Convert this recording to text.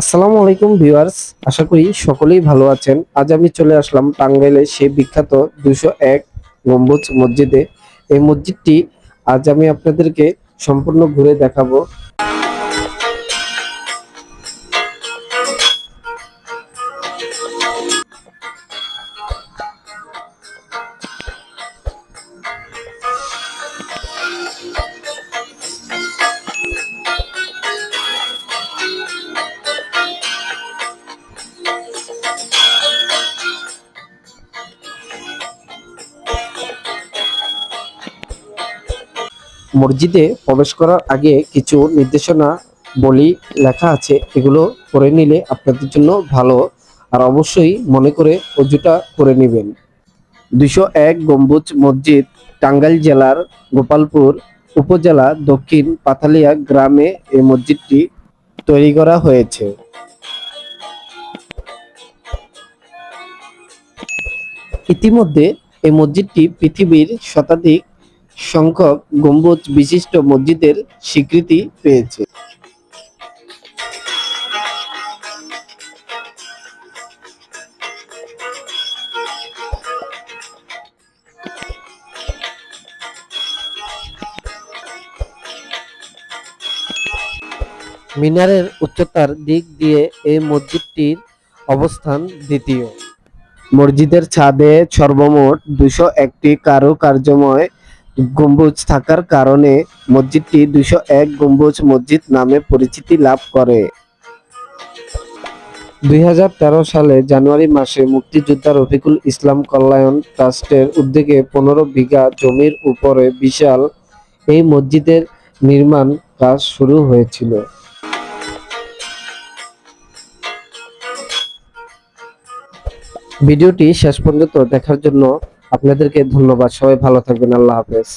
আসসালামু আলাইকুম ভিউয়ার্স, আশা করি সকলেই ভালো আছেন। আজ আমি চলে আসলাম টাঙ্গাইলের সেই বিখ্যাত দুশো এক গম্বুজ মসজিদে। এই মসজিদটি আজ আমি আপনাদেরকে সম্পূর্ণ ঘুরে দেখাবো। মসজিদে প্রবেশ করার আগে কিছু নির্দেশনা বলি লেখা আছে, এগুলো করে নিলে আপনাদের জন্য ভালো। আর অবশ্যই মনে করে অজুটা করে নেবেন। দুশো এক গম্বুজ মসজিদ টাঙ্গাইল জেলার গোপালপুর উপজেলা দক্ষিণ পাথালিয়া গ্রামে এই মসজিদটি তৈরি করা হয়েছে। ইতিমধ্যে এই মসজিদটি পৃথিবীর শতাধিক সংখ্যক গম্বুজ বিশিষ্ট মসজিদের স্বীকৃতি পেয়েছে। মিনারের উচ্চতার দিক দিয়ে এই মসজিদটির অবস্থান দ্বিতীয়। মসজিদের ছাদে সর্বমোট দুশো একটি কারুকার্যময় গম্বুজ থাকার কারণে মসজিদটি দুশো এক গম্বুজ মসজিদ নামে পরিচিতি লাভ করে। দুই সালে জানুয়ারি মাসে মুক্তিযোদ্ধা রফিকুল ইসলাম কল্যাণ ট্রাস্টের উদ্যোগে পনেরো বিঘা জমির উপরে বিশাল এই মসজিদের নির্মাণ কাজ শুরু হয়েছিল। ভিডিওটি শেষ পর্যন্ত দেখার জন্য আপনাদেরকে ধন্যবাদ। সবাই ভালো থাকবেন। আল্লাহ হাফেজ।